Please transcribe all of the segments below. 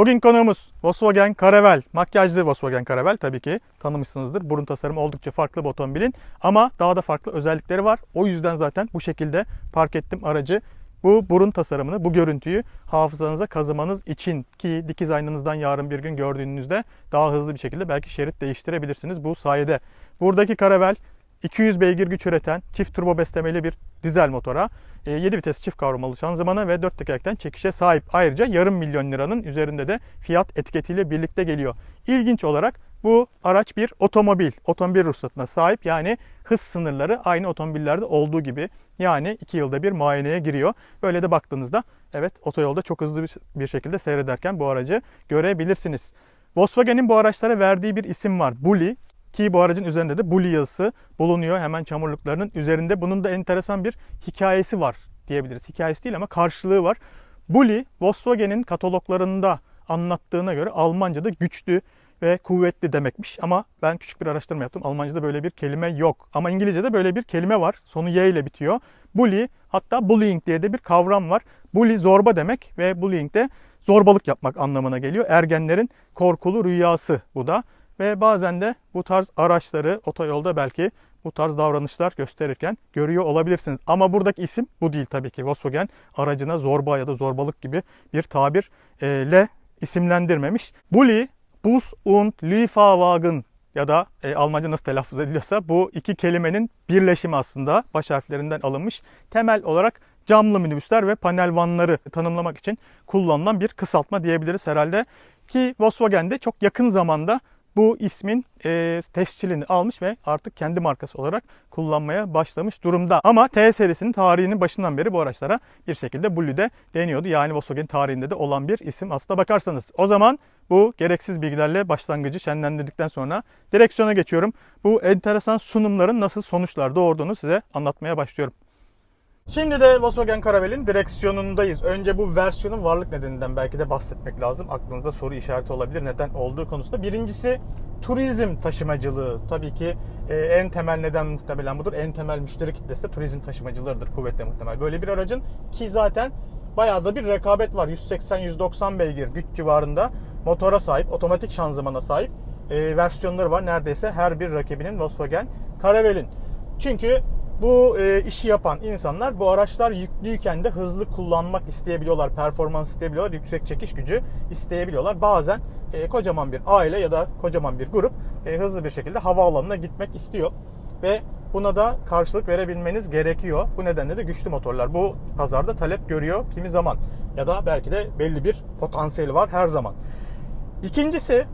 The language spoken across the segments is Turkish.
Bugün konuğumuz Volkswagen Caravelle. Makyajlı Volkswagen Caravelle tabii ki tanımışsınızdır. Burun tasarımı oldukça farklı bu otomobilin ama daha da farklı özellikleri var. O yüzden zaten bu şekilde park ettim aracı. Bu burun tasarımını, bu görüntüyü hafızanıza kazımanız için ki dikiz aynanızdan yarın bir gün gördüğünüzde daha hızlı bir şekilde belki şerit değiştirebilirsiniz bu sayede. Buradaki Caravelle 200 beygir güç üreten çift turbo beslemeli bir dizel motora, 7 vites çift kavramalı şanzımana ve 4 tekerlekten çekişe sahip. Ayrıca yarım milyon liranın üzerinde de fiyat etiketiyle birlikte geliyor. İlginç olarak bu araç bir otomobil, otomobil ruhsatına sahip. Yani hız sınırları aynı otomobillerde olduğu gibi. Yani 2 yılda bir muayeneye giriyor. Böyle de baktığınızda evet otoyolda çok hızlı bir- bir şekilde seyrederken bu aracı görebilirsiniz. Volkswagen'in bu araçlara verdiği bir isim var. Bully ki bu aracın üzerinde de Bully yazısı bulunuyor hemen çamurluklarının üzerinde. Bunun da enteresan bir hikayesi var diyebiliriz. Hikayesi değil ama karşılığı var. Bully Volkswagen'in kataloglarında anlattığına göre Almanca'da güçlü ve kuvvetli demekmiş. Ama ben küçük bir araştırma yaptım. Almanca'da böyle bir kelime yok. Ama İngilizce'de böyle bir kelime var. Sonu Y ile bitiyor. Bully hatta bullying diye de bir kavram var. Bully zorba demek ve bullying de zorbalık yapmak anlamına geliyor. Ergenlerin korkulu rüyası bu da. Ve bazen de bu tarz araçları otoyolda belki bu tarz davranışlar gösterirken görüyor olabilirsiniz. Ama buradaki isim bu değil tabii ki. Volkswagen aracına zorba ya da zorbalık gibi bir tabirle isimlendirmemiş. Bully, Bus und Lieferwagen ya da e, Almanca nasıl telaffuz ediliyorsa bu iki kelimenin birleşimi aslında baş harflerinden alınmış. Temel olarak camlı minibüsler ve panel vanları tanımlamak için kullanılan bir kısaltma diyebiliriz herhalde. Ki Volkswagen de çok yakın zamanda bu ismin e, tescilini almış ve artık kendi markası olarak kullanmaya başlamış durumda. Ama T serisinin tarihinin başından beri bu araçlara bir şekilde Bully de deniyordu. Yani Volkswagen tarihinde de olan bir isim aslına bakarsanız. O zaman bu gereksiz bilgilerle başlangıcı şenlendirdikten sonra direksiyona geçiyorum. Bu enteresan sunumların nasıl sonuçlar doğurduğunu size anlatmaya başlıyorum. Şimdi de Volkswagen Caravelle'in direksiyonundayız. Önce bu versiyonun varlık nedeninden belki de bahsetmek lazım. Aklınızda soru işareti olabilir neden olduğu konusunda. Birincisi turizm taşımacılığı. Tabii ki e, en temel neden muhtemelen budur. En temel müşteri kitlesi de turizm taşımacılarıdır kuvvetle muhtemel. Böyle bir aracın ki zaten bayağı da bir rekabet var. 180-190 beygir güç civarında motora sahip, otomatik şanzımana sahip e, versiyonları var. Neredeyse her bir rakibinin Volkswagen Caravelle'in. Çünkü bu e, işi yapan insanlar bu araçlar yüklüyken de hızlı kullanmak isteyebiliyorlar, performans isteyebiliyorlar, yüksek çekiş gücü isteyebiliyorlar. Bazen e, kocaman bir aile ya da kocaman bir grup e, hızlı bir şekilde havaalanına gitmek istiyor ve buna da karşılık verebilmeniz gerekiyor. Bu nedenle de güçlü motorlar bu pazarda talep görüyor kimi zaman ya da belki de belli bir potansiyeli var her zaman. İkincisi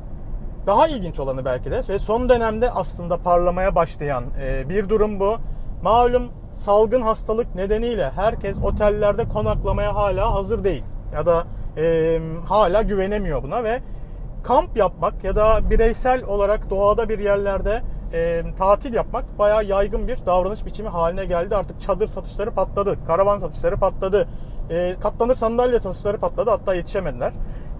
daha ilginç olanı belki de ve son dönemde aslında parlamaya başlayan e, bir durum bu. Malum salgın hastalık nedeniyle herkes otellerde konaklamaya hala hazır değil ya da e, hala güvenemiyor buna ve kamp yapmak ya da bireysel olarak doğada bir yerlerde e, tatil yapmak bayağı yaygın bir davranış biçimi haline geldi. Artık çadır satışları patladı, karavan satışları patladı, e, katlanır sandalye satışları patladı hatta yetişemediler.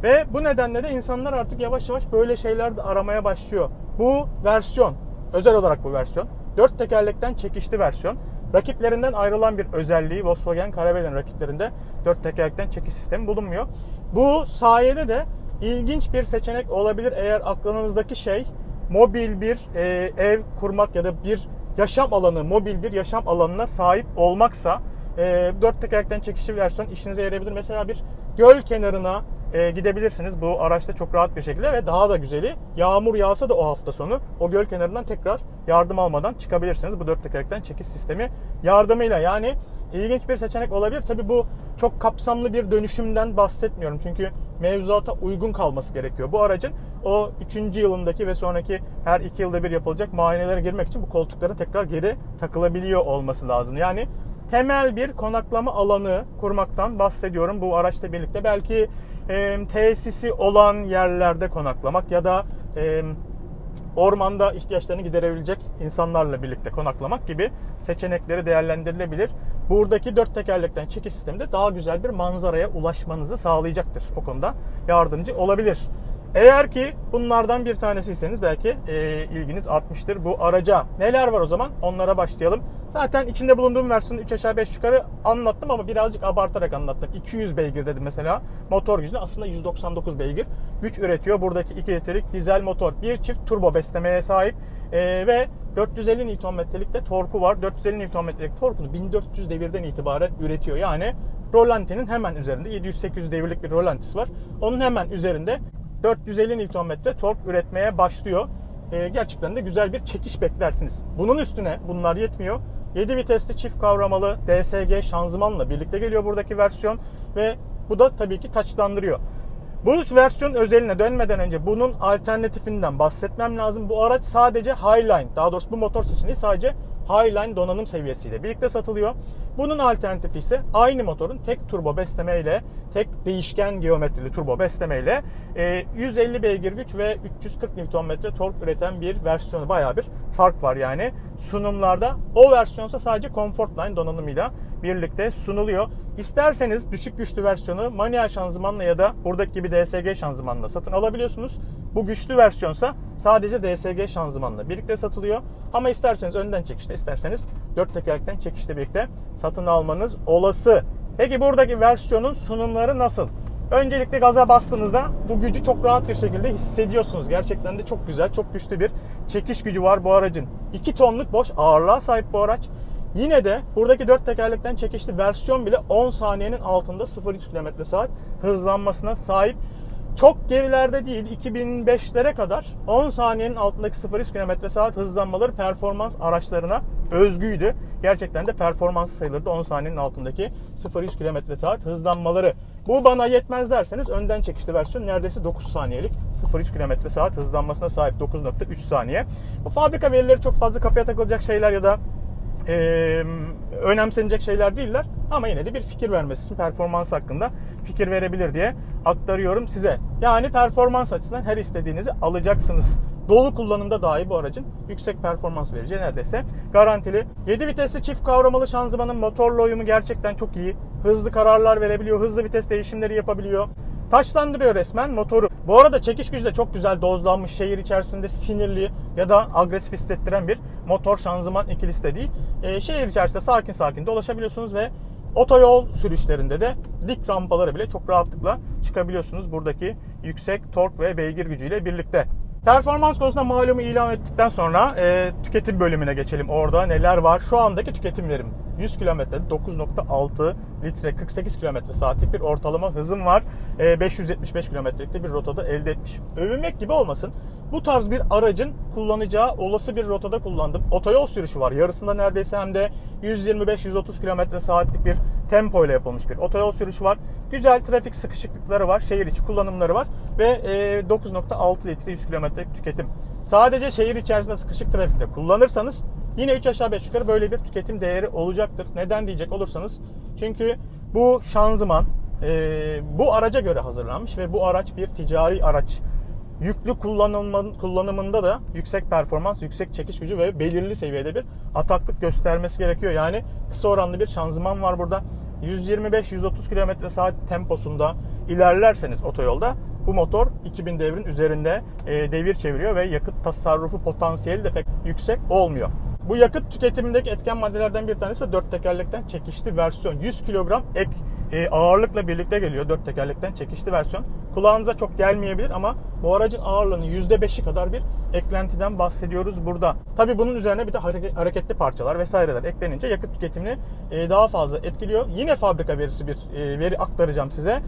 Ve bu nedenle de insanlar artık yavaş yavaş böyle şeyler aramaya başlıyor. Bu versiyon, özel olarak bu versiyon, dört tekerlekten çekişli versiyon. Rakiplerinden ayrılan bir özelliği Volkswagen Caravelle'in rakiplerinde dört tekerlekten çekiş sistemi bulunmuyor. Bu sayede de ilginç bir seçenek olabilir eğer aklınızdaki şey mobil bir e, ev kurmak ya da bir yaşam alanı, mobil bir yaşam alanına sahip olmaksa e, dört tekerlekten çekişli versiyon işinize yarayabilir. Mesela bir göl kenarına e, gidebilirsiniz bu araçta çok rahat bir şekilde ve daha da güzeli yağmur yağsa da o hafta sonu o göl kenarından tekrar yardım almadan çıkabilirsiniz bu dört tekerlekten çekiş sistemi yardımıyla. Yani ilginç bir seçenek olabilir. Tabi bu çok kapsamlı bir dönüşümden bahsetmiyorum. Çünkü mevzuata uygun kalması gerekiyor. Bu aracın o 3. yılındaki ve sonraki her 2 yılda bir yapılacak muayenelere girmek için bu koltukların tekrar geri takılabiliyor olması lazım. Yani temel bir konaklama alanı kurmaktan bahsediyorum bu araçla birlikte. Belki e, tesisi olan yerlerde konaklamak ya da e, ormanda ihtiyaçlarını giderebilecek insanlarla birlikte konaklamak gibi seçenekleri değerlendirilebilir. Buradaki dört tekerlekten çekiş sistemi de daha güzel bir manzaraya ulaşmanızı sağlayacaktır. O konuda yardımcı olabilir. Eğer ki bunlardan bir tanesiyseniz belki e, ilginiz artmıştır bu araca. Neler var o zaman? Onlara başlayalım. Zaten içinde bulunduğum versiyonu 3 aşağı 5 yukarı anlattım ama birazcık abartarak anlattım. 200 beygir dedim mesela. Motor gücü aslında 199 beygir güç üretiyor. Buradaki 2 litrelik dizel motor. Bir çift turbo beslemeye sahip e, ve 450 Nm'lik de torku var. 450 Nm'lik torkunu 1400 devirden itibaren üretiyor. Yani Rolanti'nin hemen üzerinde 700-800 devirlik bir Rolanti'si var. Onun hemen üzerinde 450 Nm tork üretmeye başlıyor. Ee, gerçekten de güzel bir çekiş beklersiniz. Bunun üstüne bunlar yetmiyor. 7 vitesli çift kavramalı DSG şanzımanla birlikte geliyor buradaki versiyon ve bu da tabii ki taçlandırıyor. Bu versiyon özeline dönmeden önce bunun alternatifinden bahsetmem lazım. Bu araç sadece Highline, daha doğrusu bu motor seçeneği sadece Highline donanım seviyesiyle birlikte satılıyor. Bunun alternatifi ise aynı motorun tek turbo besleme ile, tek değişken geometrili turbo besleme ile e, 150 beygir güç ve 340 Nm tork üreten bir versiyonu bayağı bir fark var yani sunumlarda. O versiyonsa sadece Comfortline donanımıyla birlikte sunuluyor. İsterseniz düşük güçlü versiyonu manuel şanzımanla ya da buradaki gibi DSG şanzımanla satın alabiliyorsunuz. Bu güçlü versiyonsa sadece DSG şanzımanla birlikte satılıyor. Ama isterseniz önden çekişte, isterseniz dört tekerlekten çekişte birlikte satın almanız olası. Peki buradaki versiyonun sunumları nasıl? Öncelikle gaza bastığınızda bu gücü çok rahat bir şekilde hissediyorsunuz. Gerçekten de çok güzel, çok güçlü bir çekiş gücü var bu aracın. 2 tonluk boş ağırlığa sahip bu araç. Yine de buradaki 4 tekerlekten çekişli versiyon bile 10 saniyenin altında 0-3 km saat hızlanmasına sahip. Çok gerilerde değil 2005'lere kadar 10 saniyenin altındaki 0-3 km saat hızlanmaları performans araçlarına özgüydü. Gerçekten de performans sayılırdı 10 saniyenin altındaki 0-3 km saat hızlanmaları. Bu bana yetmez derseniz önden çekişli versiyon neredeyse 9 saniyelik 0-3 km saat hızlanmasına sahip 9.3 saniye. Bu fabrika verileri çok fazla kafaya takılacak şeyler ya da e, önemsenecek şeyler değiller. Ama yine de bir fikir vermesi için performans hakkında fikir verebilir diye aktarıyorum size. Yani performans açısından her istediğinizi alacaksınız. Dolu kullanımda dahi bu aracın yüksek performans vereceği neredeyse garantili. 7 vitesli çift kavramalı şanzımanın motorla uyumu gerçekten çok iyi. Hızlı kararlar verebiliyor, hızlı vites değişimleri yapabiliyor. Taşlandırıyor resmen motoru. Bu arada çekiş gücü de çok güzel dozlanmış. Şehir içerisinde sinirli ya da agresif hissettiren bir motor şanzıman ikilisi de değil. Ee, şehir içerisinde sakin sakin dolaşabiliyorsunuz ve otoyol sürüşlerinde de dik rampalara bile çok rahatlıkla çıkabiliyorsunuz buradaki yüksek tork ve beygir gücüyle birlikte. Performans konusunda malumu ilan ettikten sonra e, tüketim bölümüne geçelim. Orada neler var? Şu andaki tüketim verim 100 kilometrede 9.6 litre 48 kilometre saatlik bir ortalama hızım var. E, 575 kilometrelikte bir rotada elde etmişim. Övünmek gibi olmasın. Bu tarz bir aracın kullanacağı olası bir rotada kullandım. Otoyol sürüşü var. Yarısında neredeyse hem de 125-130 kilometre saatlik bir tempo ile yapılmış bir otoyol sürüşü var. Güzel trafik sıkışıklıkları var. Şehir içi kullanımları var. Ve e, 9.6 litre 100 kilometrelik tüketim. Sadece şehir içerisinde sıkışık trafikte kullanırsanız Yine 3 aşağı 5 yukarı böyle bir tüketim değeri olacaktır. Neden diyecek olursanız çünkü bu şanzıman e, bu araca göre hazırlanmış ve bu araç bir ticari araç. Yüklü kullanılma, kullanımında da yüksek performans, yüksek çekiş gücü ve belirli seviyede bir ataklık göstermesi gerekiyor. Yani kısa oranlı bir şanzıman var burada. 125-130 km saat temposunda ilerlerseniz otoyolda bu motor 2000 devrin üzerinde e, devir çeviriyor ve yakıt tasarrufu potansiyeli de pek yüksek olmuyor. Bu yakıt tüketimindeki etken maddelerden bir tanesi de dört tekerlekten çekişli versiyon. 100 kilogram ek e, ağırlıkla birlikte geliyor dört tekerlekten çekişli versiyon. Kulağınıza çok gelmeyebilir ama bu aracın ağırlığının %5'i kadar bir eklentiden bahsediyoruz burada. Tabi bunun üzerine bir de hareketli parçalar vesaireler eklenince yakıt tüketimini e, daha fazla etkiliyor. Yine fabrika verisi bir e, veri aktaracağım size.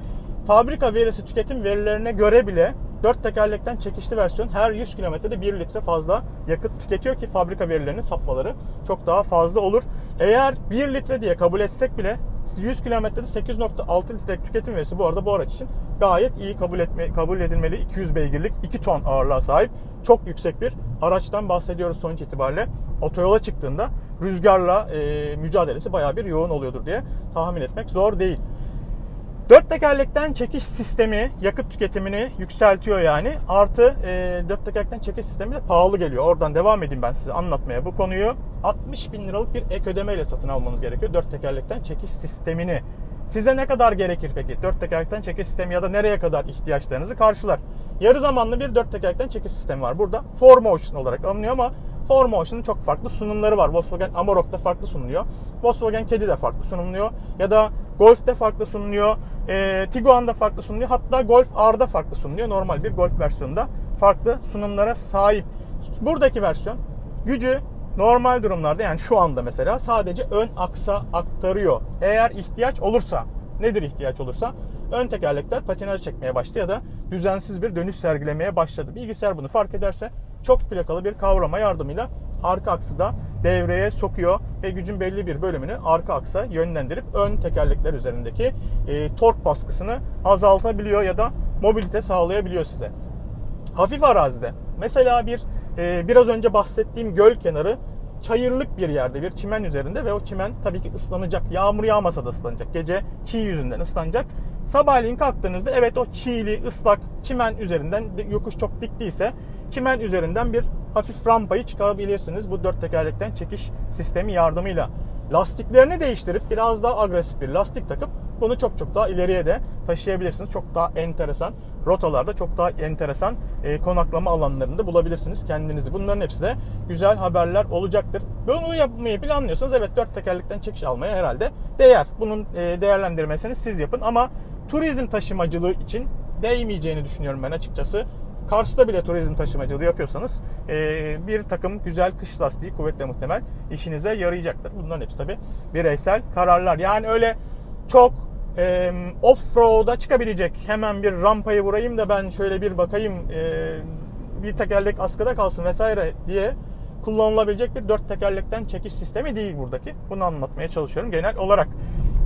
Fabrika verisi tüketim verilerine göre bile 4 tekerlekten çekişli versiyon her 100 kilometrede 1 litre fazla yakıt tüketiyor ki fabrika verilerinin sapmaları çok daha fazla olur. Eğer 1 litre diye kabul etsek bile 100 kilometrede 8.6 litre tüketim verisi bu arada bu araç için gayet iyi kabul etme, kabul edilmeli. 200 beygirlik 2 ton ağırlığa sahip çok yüksek bir araçtan bahsediyoruz sonuç itibariyle. Otoyola çıktığında rüzgarla e, mücadelesi bayağı bir yoğun oluyordur diye tahmin etmek zor değil. Dört tekerlekten çekiş sistemi yakıt tüketimini yükseltiyor yani. Artı e, dört tekerlekten çekiş sistemi de pahalı geliyor. Oradan devam edeyim ben size anlatmaya bu konuyu. 60 bin liralık bir ek ödemeyle satın almanız gerekiyor dört tekerlekten çekiş sistemini. Size ne kadar gerekir peki? Dört tekerlekten çekiş sistemi ya da nereye kadar ihtiyaçlarınızı karşılar? yarı zamanlı bir dört tekerlekten çekiş sistemi var. Burada 4Motion olarak alınıyor ama 4Motion'ın çok farklı sunumları var. Volkswagen Amarok'ta farklı sunuluyor. Volkswagen Caddy de farklı sunuluyor. Ya da Golf'te farklı sunuluyor. E, Tiguan'da farklı sunuluyor. Hatta Golf R'da farklı sunuluyor. Normal bir Golf versiyonunda farklı sunumlara sahip. Buradaki versiyon gücü normal durumlarda yani şu anda mesela sadece ön aksa aktarıyor. Eğer ihtiyaç olursa nedir ihtiyaç olursa ön tekerlekler patinaj çekmeye başladı ya da düzensiz bir dönüş sergilemeye başladı. Bilgisayar bunu fark ederse çok plakalı bir kavrama yardımıyla arka aksı da devreye sokuyor ve gücün belli bir bölümünü arka aksa yönlendirip ön tekerlekler üzerindeki e, tork baskısını azaltabiliyor ya da mobilite sağlayabiliyor size. Hafif arazide mesela bir e, biraz önce bahsettiğim göl kenarı çayırlık bir yerde bir çimen üzerinde ve o çimen tabii ki ıslanacak. Yağmur yağmasa da ıslanacak. Gece çiğ yüzünden ıslanacak. Sabahleyin kalktığınızda evet o çiğli ıslak çimen üzerinden yokuş çok dik değilse çimen üzerinden bir hafif rampayı çıkarabilirsiniz bu dört tekerlekten çekiş sistemi yardımıyla. Lastiklerini değiştirip biraz daha agresif bir lastik takıp bunu çok çok daha ileriye de taşıyabilirsiniz. Çok daha enteresan rotalarda çok daha enteresan e, konaklama alanlarında bulabilirsiniz kendinizi. Bunların hepsi de güzel haberler olacaktır. Bunu yapmayı planlıyorsanız evet dört tekerlekten çekiş almaya herhalde değer. Bunun e, değerlendirmesini siz yapın ama turizm taşımacılığı için değmeyeceğini düşünüyorum ben açıkçası. Kars'ta bile turizm taşımacılığı yapıyorsanız e, bir takım güzel kış lastiği kuvvetle muhtemel işinize yarayacaktır. Bunların hepsi tabi bireysel kararlar. Yani öyle çok e, off-road'a çıkabilecek hemen bir rampayı vurayım da ben şöyle bir bakayım e, bir tekerlek askıda kalsın vesaire diye kullanılabilecek bir dört tekerlekten çekiş sistemi değil buradaki. Bunu anlatmaya çalışıyorum genel olarak.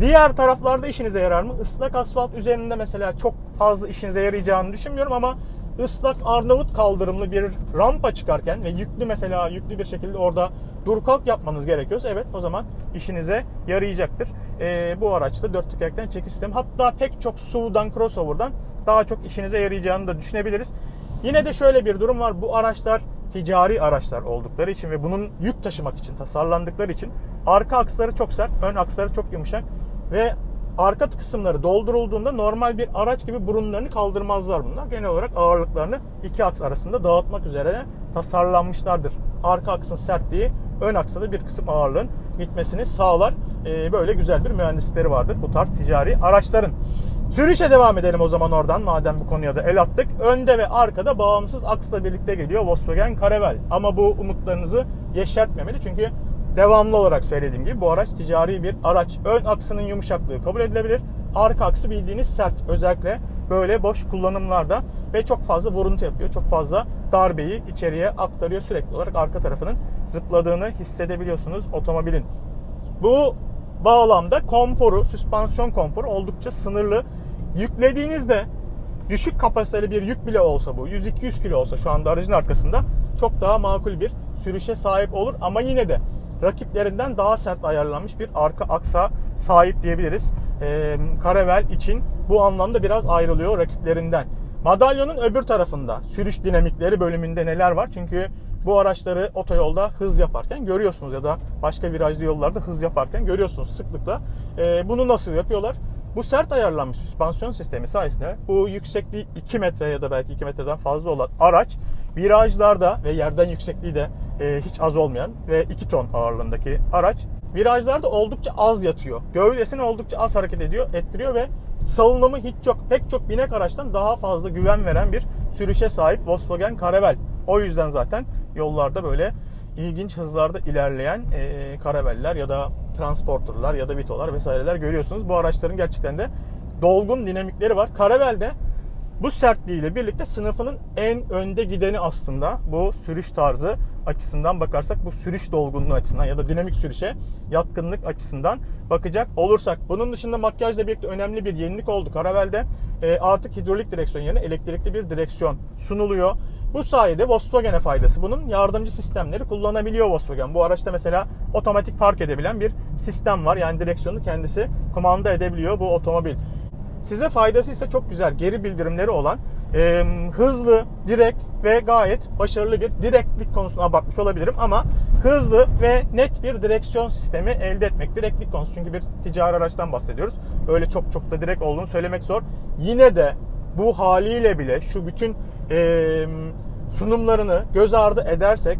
Diğer taraflarda işinize yarar mı? Islak asfalt üzerinde mesela çok fazla işinize yarayacağını düşünmüyorum ama ıslak Arnavut kaldırımlı bir rampa çıkarken ve yüklü mesela yüklü bir şekilde orada dur kalk yapmanız gerekiyorsa evet o zaman işinize yarayacaktır. Ee, bu araçta dört tekerlekten çekiş sistemi hatta pek çok SUV'dan crossover'dan daha çok işinize yarayacağını da düşünebiliriz. Yine de şöyle bir durum var. Bu araçlar ticari araçlar oldukları için ve bunun yük taşımak için tasarlandıkları için arka aksları çok sert, ön aksları çok yumuşak ve arka kısımları doldurulduğunda normal bir araç gibi burunlarını kaldırmazlar bunlar. Genel olarak ağırlıklarını iki aks arasında dağıtmak üzere tasarlanmışlardır. Arka aksın sertliği ön aksa da bir kısım ağırlığın gitmesini sağlar. Ee, böyle güzel bir mühendisleri vardır bu tarz ticari araçların. Sürüşe devam edelim o zaman oradan madem bu konuya da el attık. Önde ve arkada bağımsız aksla birlikte geliyor Volkswagen Caravelle. Ama bu umutlarınızı yeşertmemeli çünkü devamlı olarak söylediğim gibi bu araç ticari bir araç. Ön aksının yumuşaklığı kabul edilebilir. Arka aksı bildiğiniz sert. Özellikle böyle boş kullanımlarda ve çok fazla vuruntu yapıyor. Çok fazla darbeyi içeriye aktarıyor. Sürekli olarak arka tarafının zıpladığını hissedebiliyorsunuz otomobilin. Bu bağlamda konforu, süspansiyon konforu oldukça sınırlı. Yüklediğinizde düşük kapasiteli bir yük bile olsa bu 100-200 kilo olsa şu anda aracın arkasında çok daha makul bir sürüşe sahip olur ama yine de rakiplerinden daha sert ayarlanmış bir arka aksa sahip diyebiliriz. Ee, Karavel için bu anlamda biraz ayrılıyor rakiplerinden. Madalyonun öbür tarafında sürüş dinamikleri bölümünde neler var? Çünkü bu araçları otoyolda hız yaparken görüyorsunuz ya da başka virajlı yollarda hız yaparken görüyorsunuz sıklıkla. Ee, bunu nasıl yapıyorlar? Bu sert ayarlanmış süspansiyon sistemi sayesinde bu yüksekliği 2 metre ya da belki 2 metreden fazla olan araç virajlarda ve yerden yüksekliği de e, hiç az olmayan ve 2 ton ağırlığındaki araç virajlarda oldukça az yatıyor. Gövdesini oldukça az hareket ediyor, ettiriyor ve salınımı hiç çok pek çok binek araçtan daha fazla güven veren bir sürüşe sahip Volkswagen Caravelle. O yüzden zaten yollarda böyle ilginç hızlarda ilerleyen e, karaveller ya da transporterlar ya da vitolar vesaireler görüyorsunuz. Bu araçların gerçekten de dolgun dinamikleri var. Caravelle bu sertliğiyle birlikte sınıfının en önde gideni aslında bu sürüş tarzı açısından bakarsak bu sürüş dolgunluğu açısından ya da dinamik sürüşe yatkınlık açısından bakacak olursak. Bunun dışında makyajla birlikte önemli bir yenilik oldu. Caravelle'de e, artık hidrolik direksiyon yerine elektrikli bir direksiyon sunuluyor. Bu sayede Volkswagen'e faydası. Bunun yardımcı sistemleri kullanabiliyor Volkswagen. Bu araçta mesela otomatik park edebilen bir sistem var. Yani direksiyonu kendisi kumanda edebiliyor bu otomobil. Size faydası ise çok güzel geri bildirimleri olan e, hızlı, direkt ve gayet başarılı bir direktlik konusuna abartmış olabilirim ama hızlı ve net bir direksiyon sistemi elde etmek. Direktlik konusu çünkü bir ticari araçtan bahsediyoruz. Öyle çok çok da direkt olduğunu söylemek zor. Yine de bu haliyle bile şu bütün e, sunumlarını göz ardı edersek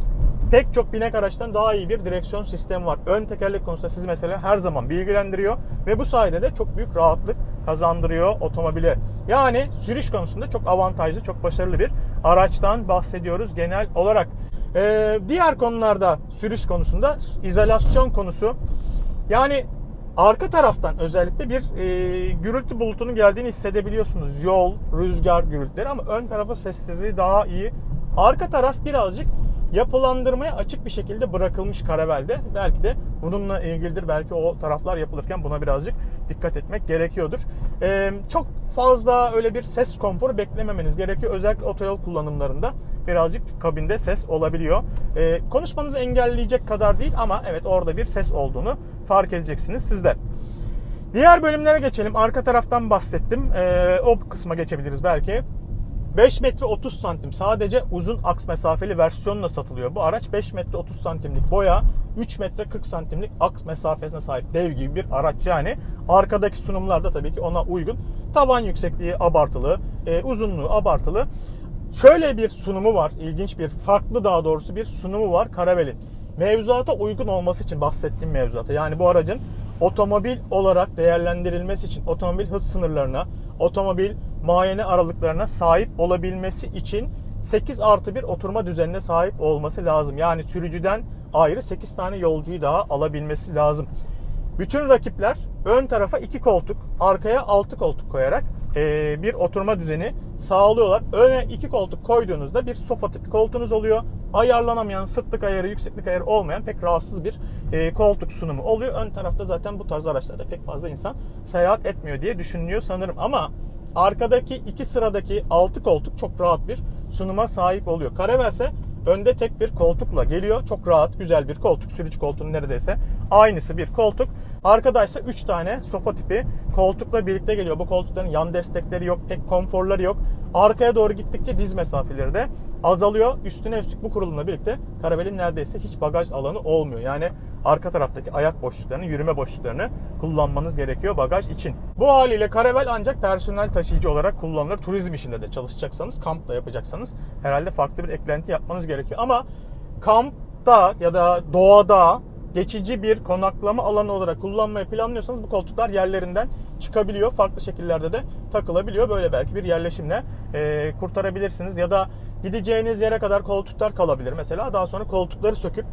pek çok binek araçtan daha iyi bir direksiyon sistemi var. Ön tekerlek konusunda sizi mesela her zaman bilgilendiriyor ve bu sayede de çok büyük rahatlık kazandırıyor otomobile. Yani sürüş konusunda çok avantajlı, çok başarılı bir araçtan bahsediyoruz genel olarak. Ee, diğer konularda sürüş konusunda izolasyon konusu. Yani arka taraftan özellikle bir e, gürültü bulutunun geldiğini hissedebiliyorsunuz. Yol, rüzgar gürültüleri ama ön tarafa sessizliği daha iyi. Arka taraf birazcık yapılandırmaya açık bir şekilde bırakılmış karavelde. Belki de bununla ilgilidir. Belki o taraflar yapılırken buna birazcık dikkat etmek gerekiyordur. Ee, çok fazla öyle bir ses konforu beklememeniz gerekiyor. Özellikle otoyol kullanımlarında birazcık kabinde ses olabiliyor. Ee, konuşmanızı engelleyecek kadar değil ama evet orada bir ses olduğunu fark edeceksiniz siz de. Diğer bölümlere geçelim. Arka taraftan bahsettim. Ee, o kısma geçebiliriz belki. 5 metre 30 santim sadece uzun aks mesafeli versiyonla satılıyor. Bu araç 5 metre 30 santimlik boya, 3 metre 40 santimlik aks mesafesine sahip dev gibi bir araç yani. Arkadaki sunumlar da tabii ki ona uygun. Tavan yüksekliği abartılı, e, uzunluğu abartılı. Şöyle bir sunumu var, ilginç bir, farklı daha doğrusu bir sunumu var Karavel'in. Mevzuata uygun olması için bahsettiğim mevzuata. Yani bu aracın otomobil olarak değerlendirilmesi için otomobil hız sınırlarına, otomobil muayene aralıklarına sahip olabilmesi için 8 artı bir oturma düzenine sahip olması lazım. Yani sürücüden ayrı 8 tane yolcuyu daha alabilmesi lazım. Bütün rakipler ön tarafa 2 koltuk, arkaya 6 koltuk koyarak bir oturma düzeni sağlıyorlar. Öne 2 koltuk koyduğunuzda bir sofa tipi koltuğunuz oluyor. Ayarlanamayan, sırtlık ayarı, yükseklik ayarı olmayan pek rahatsız bir koltuk sunumu oluyor. Ön tarafta zaten bu tarz araçlarda pek fazla insan seyahat etmiyor diye düşünülüyor sanırım. Ama arkadaki iki sıradaki 6 koltuk çok rahat bir sunuma sahip oluyor. Karavel ise önde tek bir koltukla geliyor. Çok rahat, güzel bir koltuk. Sürücü koltuğunun neredeyse aynısı bir koltuk. Arkada ise 3 tane sofa tipi koltukla birlikte geliyor. Bu koltukların yan destekleri yok, pek konforları yok. Arkaya doğru gittikçe diz mesafeleri de azalıyor. Üstüne üstlük bu kurulumla birlikte Karavel'in neredeyse hiç bagaj alanı olmuyor. Yani arka taraftaki ayak boşluklarını, yürüme boşluklarını kullanmanız gerekiyor bagaj için. Bu haliyle Karavel ancak personel taşıyıcı olarak kullanılır. Turizm işinde de çalışacaksanız, kamp da yapacaksanız herhalde farklı bir eklenti yapmanız gerekiyor. Ama kampta ya da doğada geçici bir konaklama alanı olarak kullanmayı planlıyorsanız bu koltuklar yerlerinden çıkabiliyor. Farklı şekillerde de takılabiliyor. Böyle belki bir yerleşimle e, kurtarabilirsiniz. Ya da gideceğiniz yere kadar koltuklar kalabilir mesela. Daha sonra koltukları söküp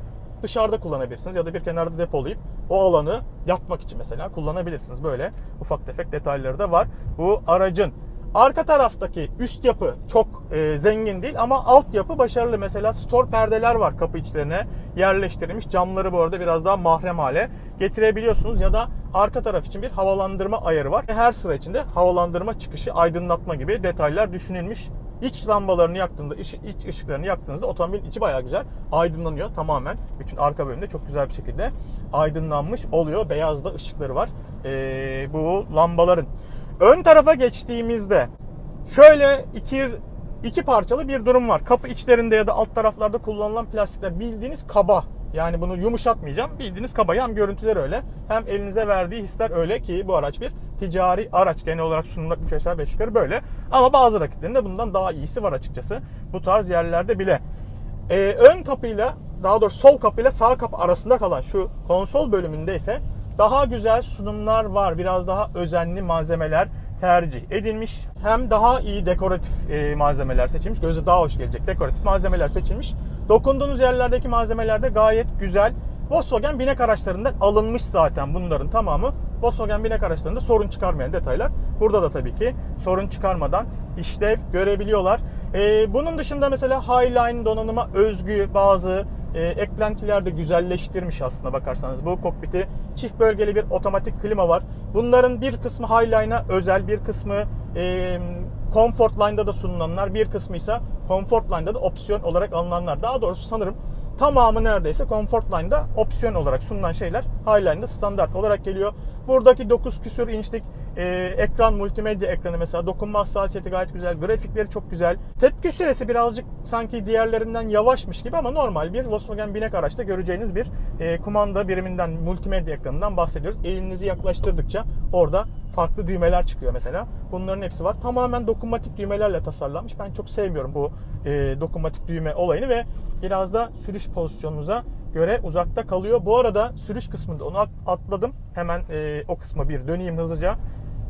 dışarıda kullanabilirsiniz ya da bir kenarda depolayıp o alanı yatmak için mesela kullanabilirsiniz. Böyle ufak tefek detayları da var bu aracın. Arka taraftaki üst yapı çok e, zengin değil ama alt yapı başarılı. Mesela store perdeler var kapı içlerine yerleştirilmiş. Camları bu arada biraz daha mahrem hale getirebiliyorsunuz ya da arka taraf için bir havalandırma ayarı var. Her sıra içinde havalandırma çıkışı, aydınlatma gibi detaylar düşünülmüş. İç lambalarını yaktığında, iç, iç ışıklarını yaktığınızda otomobilin içi bayağı güzel aydınlanıyor tamamen. Bütün arka bölümde çok güzel bir şekilde aydınlanmış oluyor. Beyaz da ışıkları var ee, bu lambaların. Ön tarafa geçtiğimizde şöyle iki iki parçalı bir durum var. Kapı içlerinde ya da alt taraflarda kullanılan plastikler bildiğiniz kaba. Yani bunu yumuşatmayacağım. Bildiğiniz kaba. Hem görüntüler öyle hem elinize verdiği hisler öyle ki bu araç bir ticari araç. Genel olarak sunumlar 3 aşağı 5 yukarı böyle. Ama bazı rakiplerinde bundan daha iyisi var açıkçası. Bu tarz yerlerde bile. Ee, ön kapıyla daha doğrusu sol kapıyla sağ kapı arasında kalan şu konsol bölümünde ise daha güzel sunumlar var. Biraz daha özenli malzemeler tercih edilmiş. Hem daha iyi dekoratif e, malzemeler seçilmiş. Göze daha hoş gelecek dekoratif malzemeler seçilmiş. Dokunduğunuz yerlerdeki malzemeler de gayet güzel. Volkswagen binek araçlarından alınmış zaten bunların tamamı. Volkswagen binek araçlarında sorun çıkarmayan detaylar. Burada da tabii ki sorun çıkarmadan işlev görebiliyorlar. Ee, bunun dışında mesela Highline donanıma özgü bazı e, eklentiler de güzelleştirmiş aslında bakarsanız. Bu kokpiti çift bölgeli bir otomatik klima var. Bunların bir kısmı Highline'a özel, bir kısmı e, Comfort Line'da da sunulanlar, bir kısmı ise Comfort Line'da da opsiyon olarak alınanlar. Daha doğrusu sanırım tamamı neredeyse Comfort Line'da opsiyon olarak sunulan şeyler Highline'da standart olarak geliyor. Buradaki 9 küsür inçlik e, ekran multimedya ekranı mesela dokunma hassasiyeti gayet güzel. Grafikleri çok güzel. Tepki süresi birazcık sanki diğerlerinden yavaşmış gibi ama normal bir Volkswagen binek araçta göreceğiniz bir e, kumanda biriminden multimedya ekranından bahsediyoruz. Elinizi yaklaştırdıkça orada farklı düğmeler çıkıyor mesela. Bunların hepsi var. Tamamen dokunmatik düğmelerle tasarlanmış. Ben çok sevmiyorum bu e, dokunmatik düğme olayını ve biraz da sürüş pozisyonunuza göre uzakta kalıyor. Bu arada sürüş kısmında onu at- atladım. Hemen e, o kısma bir döneyim hızlıca.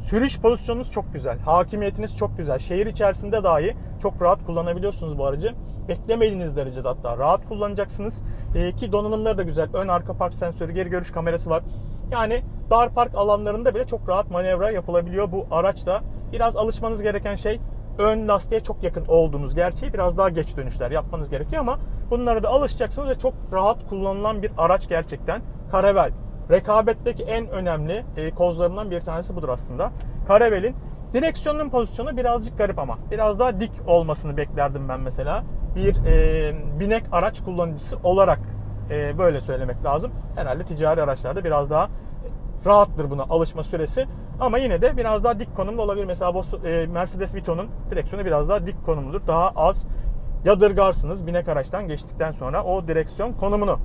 Sürüş pozisyonunuz çok güzel. Hakimiyetiniz çok güzel. Şehir içerisinde dahi çok rahat kullanabiliyorsunuz bu aracı. Beklemediğiniz derecede hatta rahat kullanacaksınız. E, ki donanımları da güzel. Ön arka park sensörü, geri görüş kamerası var. Yani dar park alanlarında bile çok rahat manevra yapılabiliyor bu araçla. Biraz alışmanız gereken şey ön lastiğe çok yakın olduğunuz gerçeği biraz daha geç dönüşler yapmanız gerekiyor ama bunlara da alışacaksınız ve çok rahat kullanılan bir araç gerçekten. Caravelle. Rekabetteki en önemli e, kozlarından bir tanesi budur aslında. Caravelle'in direksiyonun pozisyonu birazcık garip ama biraz daha dik olmasını beklerdim ben mesela. Bir e, binek araç kullanıcısı olarak e, böyle söylemek lazım. Herhalde ticari araçlarda biraz daha rahattır buna alışma süresi. Ama yine de biraz daha dik konumda olabilir. Mesela e, Mercedes Vito'nun direksiyonu biraz daha dik konumludur. Daha az yadırgarsınız binek araçtan geçtikten sonra o direksiyon konumunu.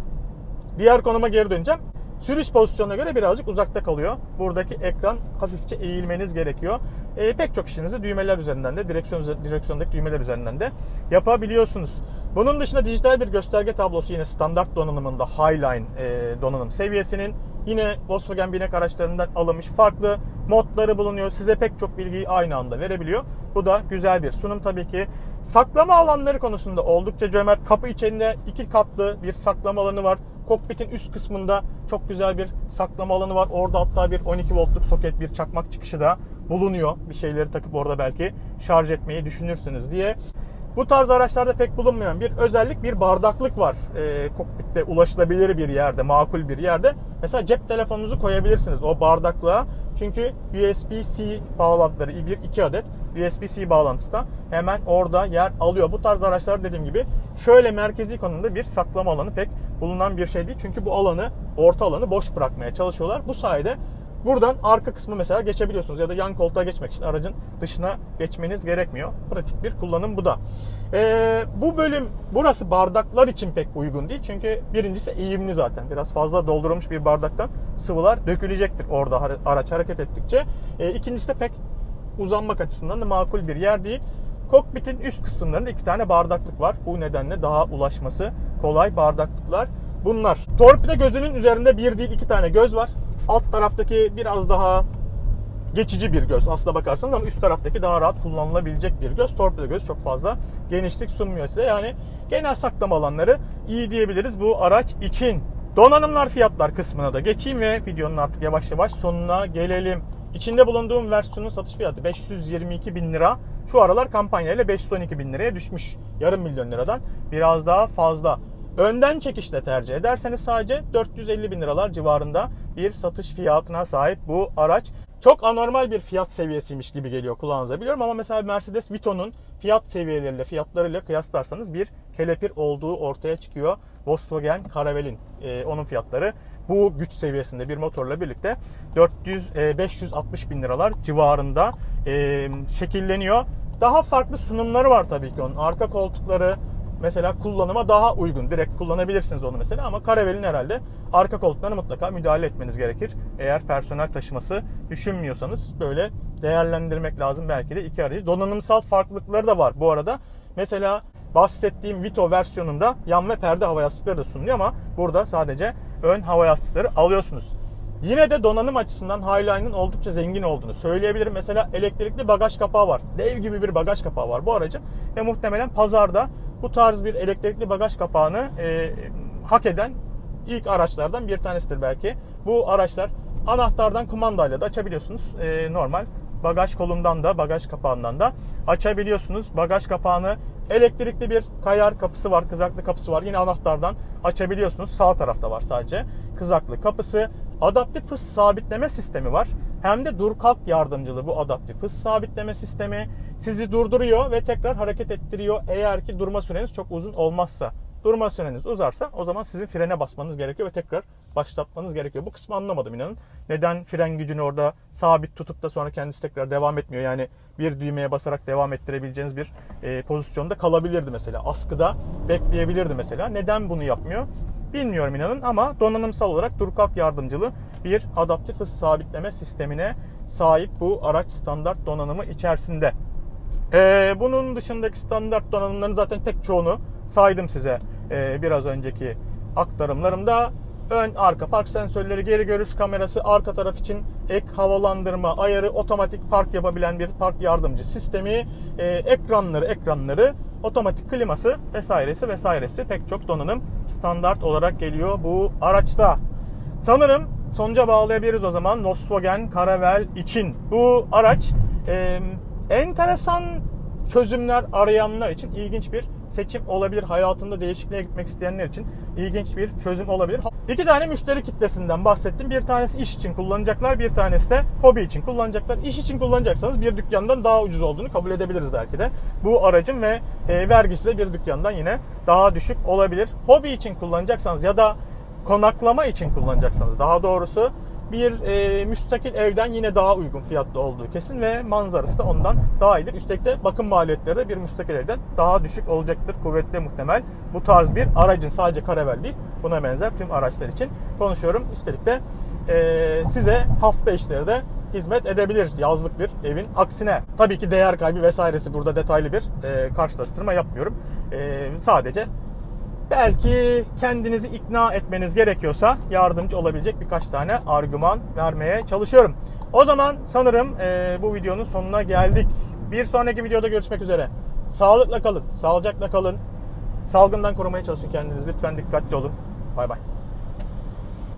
Diğer konuma geri döneceğim. Sürüş pozisyonuna göre birazcık uzakta kalıyor. Buradaki ekran hafifçe eğilmeniz gerekiyor. E, pek çok işinizi düğmeler üzerinden de direksiyon direksiyondaki düğmeler üzerinden de yapabiliyorsunuz. Bunun dışında dijital bir gösterge tablosu yine standart donanımında Highline e, donanım seviyesinin yine Volkswagen binek araçlarından alınmış farklı modları bulunuyor. Size pek çok bilgiyi aynı anda verebiliyor. Bu da güzel bir sunum tabii ki. Saklama alanları konusunda oldukça cömert. Kapı içinde iki katlı bir saklama alanı var. Kokpitin üst kısmında çok güzel bir saklama alanı var. Orada hatta bir 12 voltluk soket, bir çakmak çıkışı da bulunuyor. Bir şeyleri takıp orada belki şarj etmeyi düşünürsünüz diye. Bu tarz araçlarda pek bulunmayan bir özellik bir bardaklık var. Ee, kokpitte ulaşılabilir bir yerde, makul bir yerde. Mesela cep telefonunuzu koyabilirsiniz o bardaklığa. Çünkü USB-C bağlantıları, bir iki adet USB-C bağlantısı da hemen orada yer alıyor. Bu tarz araçlar dediğim gibi şöyle merkezi konumda bir saklama alanı pek bulunan bir şey değil. Çünkü bu alanı, orta alanı boş bırakmaya çalışıyorlar. Bu sayede Buradan arka kısmı mesela geçebiliyorsunuz ya da yan koltuğa geçmek için aracın dışına geçmeniz gerekmiyor. Pratik bir kullanım bu da. Ee, bu bölüm burası bardaklar için pek uygun değil. Çünkü birincisi eğimli zaten. Biraz fazla doldurulmuş bir bardaktan sıvılar dökülecektir orada araç hareket ettikçe. Ee, ikincisi de pek uzanmak açısından da makul bir yer değil. Kokpitin üst kısımlarında iki tane bardaklık var. Bu nedenle daha ulaşması kolay bardaklıklar bunlar. Torpido gözünün üzerinde bir değil iki tane göz var. Alt taraftaki biraz daha geçici bir göz aslına bakarsanız ama üst taraftaki daha rahat kullanılabilecek bir göz. Torpido göz çok fazla genişlik sunmuyor size. Yani genel saklama alanları iyi diyebiliriz bu araç için. Donanımlar fiyatlar kısmına da geçeyim ve videonun artık yavaş yavaş sonuna gelelim. İçinde bulunduğum versiyonun satış fiyatı 522 bin lira. Şu aralar kampanyayla 512 bin liraya düşmüş. Yarım milyon liradan biraz daha fazla. Önden çekişle tercih ederseniz sadece 450 bin liralar civarında bir satış fiyatına sahip bu araç. Çok anormal bir fiyat seviyesiymiş gibi geliyor kulağınıza biliyorum ama mesela Mercedes Vito'nun fiyat seviyeleriyle fiyatlarıyla kıyaslarsanız bir kelepir olduğu ortaya çıkıyor. Volkswagen Caravelle'in e, onun fiyatları bu güç seviyesinde bir motorla birlikte 400 e, 560 bin liralar civarında e, şekilleniyor. Daha farklı sunumları var tabii ki onun. Arka koltukları mesela kullanıma daha uygun. Direkt kullanabilirsiniz onu mesela ama Caravelle'in herhalde arka koltuklarına mutlaka müdahale etmeniz gerekir. Eğer personel taşıması düşünmüyorsanız böyle değerlendirmek lazım belki de iki aracı. Donanımsal farklılıkları da var bu arada. Mesela bahsettiğim Vito versiyonunda yan ve perde hava yastıkları da sunuluyor ama burada sadece ön hava yastıkları alıyorsunuz. Yine de donanım açısından Highline'ın oldukça zengin olduğunu söyleyebilirim. Mesela elektrikli bagaj kapağı var. Dev gibi bir bagaj kapağı var bu aracın. Ve muhtemelen pazarda bu tarz bir elektrikli bagaj kapağını e, hak eden ilk araçlardan bir tanesidir belki. Bu araçlar anahtardan kumandayla da açabiliyorsunuz. E, normal bagaj kolundan da bagaj kapağından da açabiliyorsunuz. Bagaj kapağını elektrikli bir kayar kapısı var, kızaklı kapısı var. Yine anahtardan açabiliyorsunuz. Sağ tarafta var sadece kızaklı kapısı. Adaptif hız sabitleme sistemi var. Hem de dur kalk yardımcılı bu adaptif hız sabitleme sistemi sizi durduruyor ve tekrar hareket ettiriyor eğer ki durma süreniz çok uzun olmazsa. Durma süreniz uzarsa o zaman sizin frene basmanız gerekiyor ve tekrar başlatmanız gerekiyor. Bu kısmı anlamadım inanın. Neden fren gücünü orada sabit tutup da sonra kendisi tekrar devam etmiyor? Yani bir düğmeye basarak devam ettirebileceğiniz bir e, pozisyonda kalabilirdi mesela. Askıda bekleyebilirdi mesela. Neden bunu yapmıyor? Bilmiyorum inanın ama donanımsal olarak dur kalk yardımcılı bir adaptif hız sabitleme sistemine sahip bu araç standart donanımı içerisinde. Ee, bunun dışındaki standart donanımların zaten pek çoğunu saydım size ee, biraz önceki aktarımlarımda. Ön arka park sensörleri, geri görüş kamerası, arka taraf için ek havalandırma ayarı, otomatik park yapabilen bir park yardımcı sistemi, e, ekranları, ekranları, otomatik kliması vesairesi vesairesi pek çok donanım standart olarak geliyor bu araçta. Sanırım sonuca bağlayabiliriz o zaman Volkswagen Caravelle için. Bu araç e, enteresan çözümler arayanlar için ilginç bir seçim olabilir. Hayatında değişikliğe gitmek isteyenler için ilginç bir çözüm olabilir. İki tane müşteri kitlesinden bahsettim. Bir tanesi iş için kullanacaklar, bir tanesi de hobi için kullanacaklar. İş için kullanacaksanız bir dükkandan daha ucuz olduğunu kabul edebiliriz belki de. Bu aracın ve e, vergisi de bir dükkandan yine daha düşük olabilir. Hobi için kullanacaksanız ya da konaklama için kullanacaksanız daha doğrusu bir e, müstakil evden yine daha uygun fiyatlı olduğu kesin ve manzarası da ondan daha iyidir. Üstelik de bakım maliyetleri de bir müstakil evden daha düşük olacaktır. Kuvvetli muhtemel. Bu tarz bir aracın sadece Caravelle değil buna benzer tüm araçlar için konuşuyorum. Üstelik de e, size hafta işleri de hizmet edebilir yazlık bir evin aksine. Tabii ki değer kaybı vesairesi burada detaylı bir e, karşılaştırma yapmıyorum. E, sadece belki kendinizi ikna etmeniz gerekiyorsa yardımcı olabilecek birkaç tane argüman vermeye çalışıyorum. O zaman sanırım e, bu videonun sonuna geldik. Bir sonraki videoda görüşmek üzere. Sağlıkla kalın, sağlıcakla kalın. Salgından korumaya çalışın kendinizi. Lütfen dikkatli olun. Bay bay.